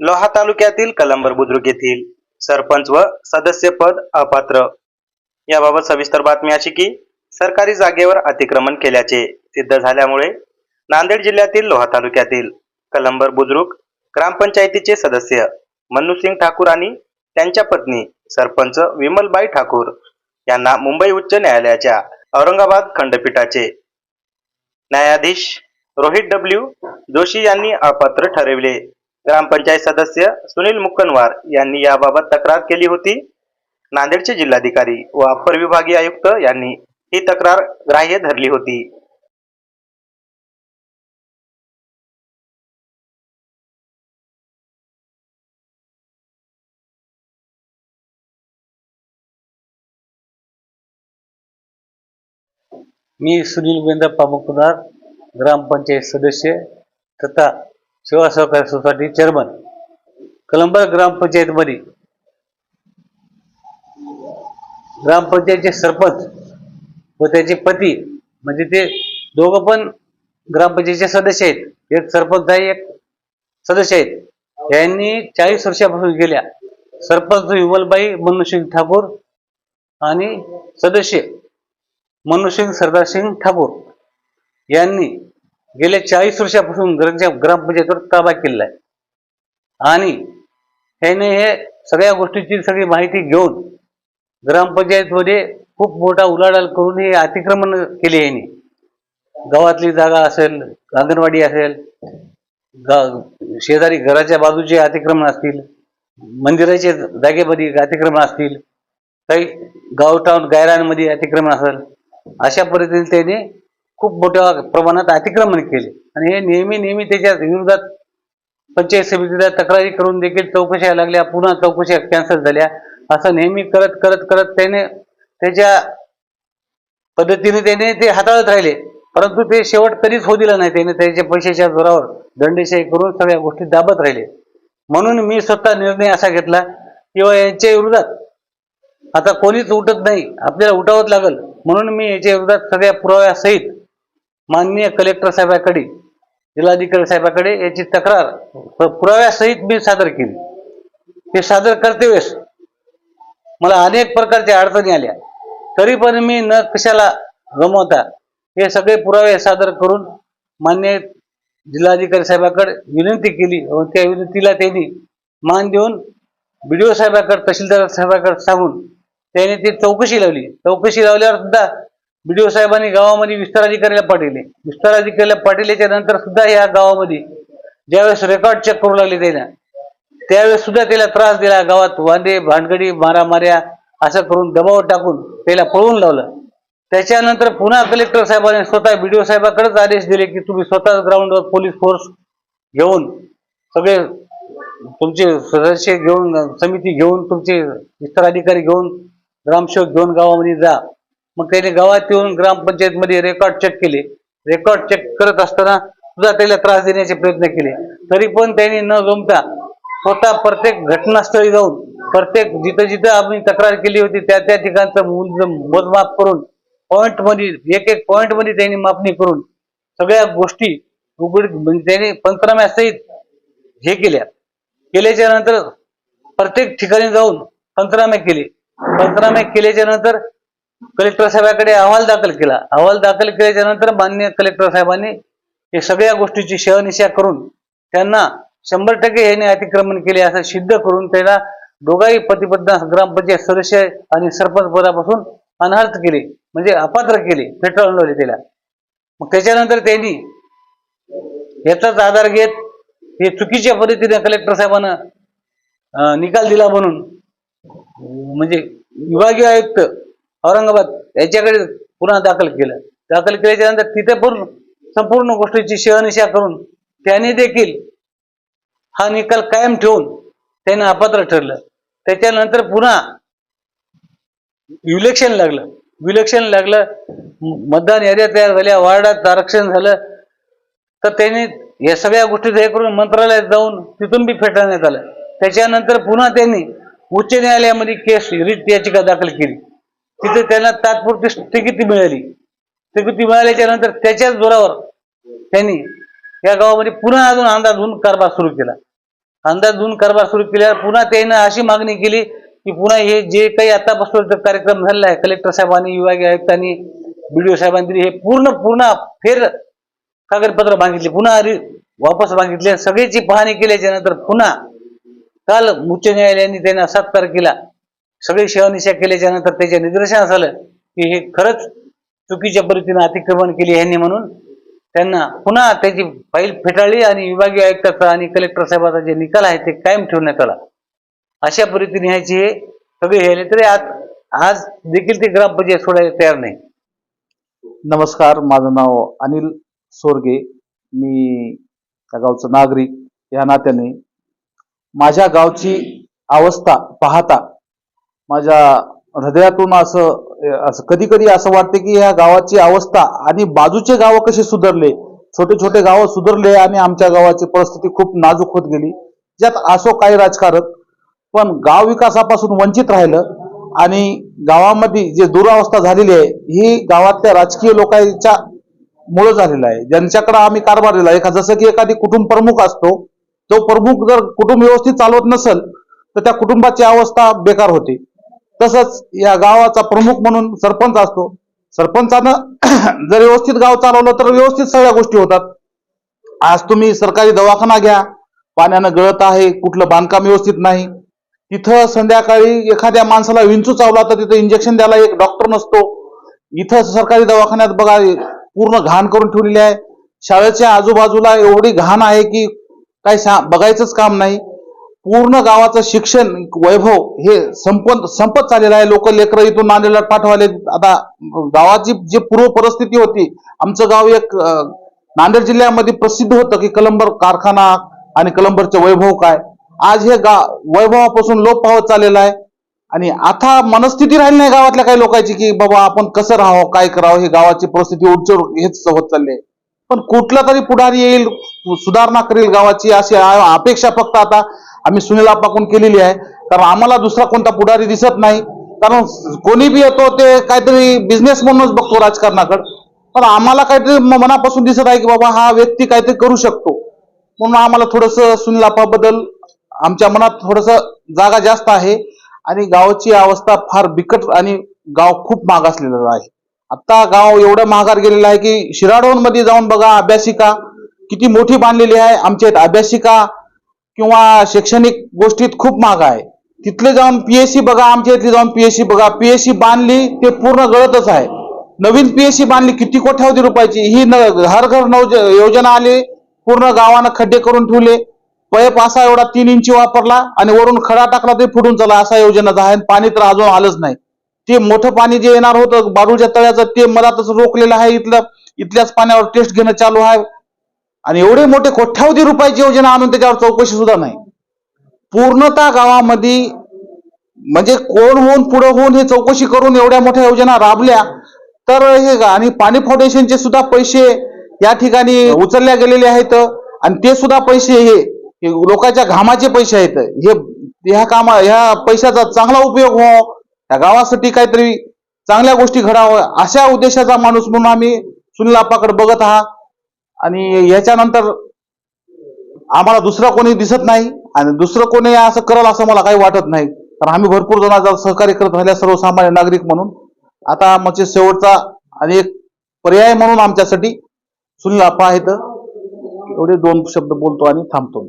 लोहा तालुक्यातील कलंबर बुद्रुक येथील सरपंच व सदस्य पद अपात्र. याबाबत सविस्तर बातमी अशी की सरकारी जागेवर अतिक्रमण केल्याचे सिद्ध झाल्यामुळे नांदेड जिल्ह्यातील लोहा तालुक्यातील कलंबर बुद्रुक ग्रामपंचायतीचे सदस्य मन्नूसिंग ठाकूर आणि त्यांच्या पत्नी सरपंच विमलबाई ठाकूर यांना मुंबई उच्च न्यायालयाच्या औरंगाबाद खंडपीठाचे न्यायाधीश रोहित डब्ल्यू जोशी यांनी अपात्र ठरविले. ग्रामपंचायत सदस्य सुनील मुक्कनवार यांनी याबाबत तक्रार केली होती. नांदेडचे जिल्हाधिकारी व अप्पर विभागीय आयुक्त यांनी ही तक्रार ग्राह्य धरली होती. मी सुनील गोविंदप्पा मुकुंदार ग्रामपंचायत सदस्य तथा सेवा सहकारी सोसायटी चेअरमन कलंबर ग्रामपंचायतमध्ये. ग्रामपंचायतचे सरपंच व त्याचे पती म्हणजे ते दोघं पण ग्रामपंचायतचे सदस्य आहेत. एक सरपंच आहे एक सदस्य आहेत. यांनी चाळीस वर्षापासून गेल्या सरपंच विमलबाई मनुसिंग ठाकूर आणि सदस्य मनुसिंग सरदारसिंग ठाकूर यांनी गेल्या चाळीस वर्षापासून ग्रामच्या ग्रामपंचायतीवर म्हणजे ताबा केलेला आहे. आणि त्याने हे सगळ्या गोष्टीची सगळी माहिती घेऊन ग्रामपंचायतमध्ये खूप मोठा उलाढाल करून हे अतिक्रमण केले यांनी गावातली जागा असेल अंगणवाडी असेल गा शेजारी घराच्या बाजूचे अतिक्रमण असतील मंदिराच्या जागेमध्ये अतिक्रमण असतील काही गावटाऊन गायरांमध्ये अतिक्रमण असेल अशा पद्धतीने त्याने खूप मोठ्या प्रमाणात अतिक्रमण केले. आणि हे नेहमी नेहमी त्याच्या विरोधात पंचायत समितीला तक्रारी करून देखील चौकशा लागल्या. पुन्हा चौकशा कॅन्सल झाल्या. असं नेहमी करत करत करत त्याने त्याच्या पद्धतीने त्याने ते हाताळत राहिले. परंतु ते शेवट कधीच होऊ दिलं नाही. त्याने त्याच्या पैशाच्या जोरावर दंडेशाही करून सगळ्या गोष्टी दाबत राहिले. म्हणून मी स्वतः निर्णय असा घेतला किंवा यांच्या विरोधात आता कोणीच उठत नाही. आपल्याला उठावंच लागल. म्हणून मी याच्या विरोधात सगळ्या पुराव्यासहित माननीय कलेक्टर साहेबाकडे जिल्हाधिकारी साहेबाकडे याची तक्रार पुराव्यासहित मी सादर केली. हे सादर करते वेळेस मला अनेक प्रकारच्या अडचणी आल्या. तरी पण मी न कशाला गमवता हे सगळे पुरावे सादर करून मान्य जिल्हाधिकारी साहेबाकडे विनंती केली व त्या विनंतीला त्यांनी मान देऊन बी डी ओ साहेबाकडे तहसीलदार साहेबाकडे सांगून त्याने ती चौकशी लावली. चौकशी लावल्यावर सुद्धा बी डी ओ साहेबांनी गावामध्ये विस्तार अधिकाऱ्याला पाठवले. विस्तार अधिकाऱ्याला पाठवल्याच्या नंतर सुद्धा या गावामध्ये ज्यावेळेस रेकॉर्ड चेक करू लागले त्याला त्यावेळेस सुद्धा त्याला त्रास दिला. गावात वांदे भानगडी मारामाऱ्या असं करून दबाव टाकून त्याला पळवून लावलं. त्याच्यानंतर पुन्हा कलेक्टर साहेबांनी स्वतः बी डी ओ साहेबाकडेच आदेश दिले की तुम्ही स्वतः ग्राउंडवर पोलीस फोर्स घेऊन सगळे तुमचे सदस्य घेऊन समिती घेऊन तुमचे विस्तार अधिकारी घेऊन ग्रामसेवक घेऊन गावामध्ये जा. मग त्याने गावात येऊन ग्रामपंचायतमध्ये रेकॉर्ड चेक केले. रेकॉर्ड चेक करत असताना सुद्धा त्याला त्रास देण्याचे प्रयत्न केले. तरी पण त्यांनी न जमता स्वतः प्रत्येक घटनास्थळी जाऊन प्रत्येक जिथं जिथं आम्ही तक्रार केली होती त्या त्या ठिकाणचं मूल मोजमाप करून पॉईंटमध्ये एक एक पॉईंटमध्ये त्यांनी मापणी करून सगळ्या गोष्टी उघड म्हणजे त्यांनी पंचनाम्यासहित हे केल्या. केल्याच्यानंतर प्रत्येक ठिकाणी जाऊन पंचनामे केले. पंचनामे केल्याच्यानंतर कलेक्टर साहेबाकडे अहवाल दाखल केला. अहवाल दाखल केल्याच्यानंतर मान्य कलेक्टर साहेबांनी हे सगळ्या गोष्टीची शहनिशा करून त्यांना शंभर टक्के याने अतिक्रमण केले असं सिद्ध करून त्याला दोघाही पतिपत्ना ग्रामपंचायत सदस्य आणि सरपंच पदापासून अनर्थ केले. म्हणजे अपात्र केले. फेटाळून त्याला. मग त्याच्यानंतर त्यांनी याचाच आधार घेत हे चुकीच्या पद्धतीने कलेक्टर साहेबांना निकाल दिला म्हणून म्हणजे विभागीय आयुक्त औरंगाबाद याच्याकडे पुन्हा दाखल केलं. दाखल केल्याच्यानंतर तिथे पण संपूर्ण गोष्टीची शहनिशा करून त्याने देखील हा निकाल कायम ठेवून त्याने अपात्र ठरलं. त्याच्यानंतर पुन्हा इलेक्शन लागलं. विलेक्शन लागलं. मतदान याद्या तयार झाल्या वार्डात आरक्षण झालं. तर त्यांनी या सगळ्या गोष्टी हे करून मंत्रालयात जाऊन तिथून बी फेटाळण्यात आलं. त्याच्यानंतर पुन्हा त्यांनी उच्च न्यायालयामध्ये केस रिट याचिका दाखल केली. तिथे त्यांना तात्पुरती स्थगिती मिळाली. स्थगिती मिळाल्याच्या नंतर त्याच्याच जोरावर त्यांनी या गावामध्ये पुन्हा अजून अंदाज धुवून कारभार सुरू केला. अंदाजून कारभार सुरू केल्यावर पुन्हा त्यानं अशी मागणी केली की पुन्हा हे जे काही आतापासून कार्यक्रम झालेला आहे कलेक्टर साहेबांनी विभागीय आयुक्तांनी बीडीओ साहेबांनी हे पूर्ण पूर्ण फेर कागदपत्र मागितले पुन्हा वापस मागितले. सगळ्याची पाहणी केल्याच्यानंतर पुन्हा काल उच्च न्यायालयाने त्यांना सात तारखेला सगळी शहनिशा केल्याच्यानंतर त्याच्या झालं की हे खरंच चुकीच्या पद्धतीने अतिक्रमण केली यांनी म्हणून त्यांना पुन्हा त्याची फाईल फेटाळली आणि विभागीय आयुक्ताचा आणि कलेक्टर साहेबाचा जे निकाल आहे ते कायम ठेवण्यात आला. अशा पद्धतीने ह्याची हे सगळे हे तरी आज आज देखील ते ग्रामपंचायत सोडायला तयार नाही. नमस्कार माझं नाव अनिल सोरगे. मी त्या गावचं नागरिक. या नात्याने माझ्या गावची अवस्था पाहता माझ्या हृदयातून असं असं कधी कधी असं वाटते की ह्या गावाची अवस्था आणि बाजूचे गावं कसे सुधारले छोटे छोटे गावं सुधारले आणि आमच्या गावाची परिस्थिती खूप नाजूक होत गेली. ज्यात असो काही राजकारण पण गाव विकासापासून वंचित राहिलं आणि गावामध्ये जे दुरावस्था झालेली आहे ही गावातल्या राजकीय लोकांच्या मुळे झालेलं आहे. ज्यांच्याकडे आम्ही कारभार दिला एका जसं की एखादी कुटुंब प्रमुख असतो तो प्रमुख जर कुटुंब व्यवस्थित चालवत नसेल तर त्या कुटुंबाची अवस्था बेकार होते. तसंच या गावाचा प्रमुख म्हणून सरपंच असतो. सरपंचानं जर व्यवस्थित गाव चालवलं तर व्यवस्थित सगळ्या गोष्टी होतात. आज तुम्ही सरकारी दवाखाना घ्या. पाण्यानं गळत आहे कुठलं बांधकाम व्यवस्थित नाही. तिथं संध्याकाळी एखाद्या माणसाला विंचू चावला तर तिथं इंजेक्शन द्यायला एक डॉक्टर नसतो. इथं सरकारी दवाखान्यात बघा पूर्ण घाण करून ठेवलेली आहे. शाळेच्या आजूबाजूला एवढी घाण आहे की काही बघायचंच काम नाही. पूर्ण गावाचं शिक्षण वैभव हे संपत संपत चाललेलं आहे. लोक लेकरं इथून नांदेडला पाठवाले आता गावाची जी पूर्व परिस्थिती होती आमचं गाव एक नांदेड जिल्ह्यामध्ये प्रसिद्ध होतं की कलंबर कारखाना आणि कलंबरचं वैभव काय. आज हे गा वैभवापासून लोप पावत चाललेला आहे. आणि आता मनस्थिती राहिली नाही गावातल्या काही लोकांची की बाबा आपण कसं राहावं काय करावं हे गावाची परिस्थिती उच्च हेच होत चालली आहे. पण कुठला तरी पुढारी येईल सुधारणा करेल गावाची अशी अपेक्षा फक्त आता आम्ही सुनील आप्पाकडून केलेली आहे. कारण आम्हाला दुसरा कोणता पुढारी दिसत नाही. कारण कोणी बी येतो ते काहीतरी बिझनेस म्हणूनच बघतो राजकारणाकडे. पण आम्हाला काहीतरी म- मनापासून दिसत आहे की बाबा हा व्यक्ती काहीतरी करू शकतो. म्हणून आम्हाला थोडस सुनील आप्पाबद्दल आमच्या मनात थोडस जागा जास्त आहे. आणि गावाची अवस्था फार बिकट आणि गाव खूप मागासलेलं आहे. आता गाव एवढं महागार गेलेलं आहे की शिराडोनमध्ये जाऊन बघा अभ्यासिका किती मोठी बांधलेली आहे. आमच्या इथं अभ्यासिका किंवा शैक्षणिक गोष्टीत खूप माग आहे. तिथले जाऊन पीएससी बघा आमच्या इथली जाऊन पीएससी बघा. पीएससी बांधली ते पूर्ण गळतच आहे. नवीन पीएससी बांधली किती कोट्यावधी रुपयाची? ही न हर घर नव योजना आली पूर्ण गावानं खड्डे करून ठेवले. पैप असा एवढा तीन इंची वापरला आणि वरून खडा टाकला ते फुटून चला असा योजनाचा आहे आणि पाणी तर अजून आलंच नाही. ते मोठं पाणी जे येणार होतं बारूच्या तळ्याचं ते मधातच रोखलेलं आहे इथलं. इथल्याच पाण्यावर टेस्ट घेणं चालू आहे. आणि एवढे मोठे कोट्यावधी रुपयाची योजना आणून त्याच्यावर चौकशी सुद्धा नाही. पूर्णतः गावामध्ये म्हणजे कोण होऊन पुढे होऊन हे चौकशी करून एवढ्या मोठ्या योजना राबल्या तर हे आणि पाणी फाउंडेशनचे सुद्धा पैसे या ठिकाणी उचलल्या गेलेले आहेत आणि ते सुद्धा पैसे हे लोकांच्या घामाचे पैसे आहेत. हे ह्या कामा ह्या पैशाचा चांगला उपयोग हो त्या गावासाठी काहीतरी चांगल्या गोष्टी घडावं अशा उद्देशाचा माणूस म्हणून आम्ही सुनील आपाकडे बघत आहात. आणि याच्यानंतर आम्हाला दुसरं कोणी दिसत नाही आणि दुसरं कोणी असं करल असं मला काही वाटत नाही. कारण आम्ही भरपूर जणांचा सहकार्य करत राहिल्या सर्वसामान्य नागरिक म्हणून. आता म्हणजे शेवटचा आणि एक पर्याय म्हणून आमच्यासाठी सुनील आप्पा आहेत. एवढे दोन शब्द बोलतो आणि थांबतो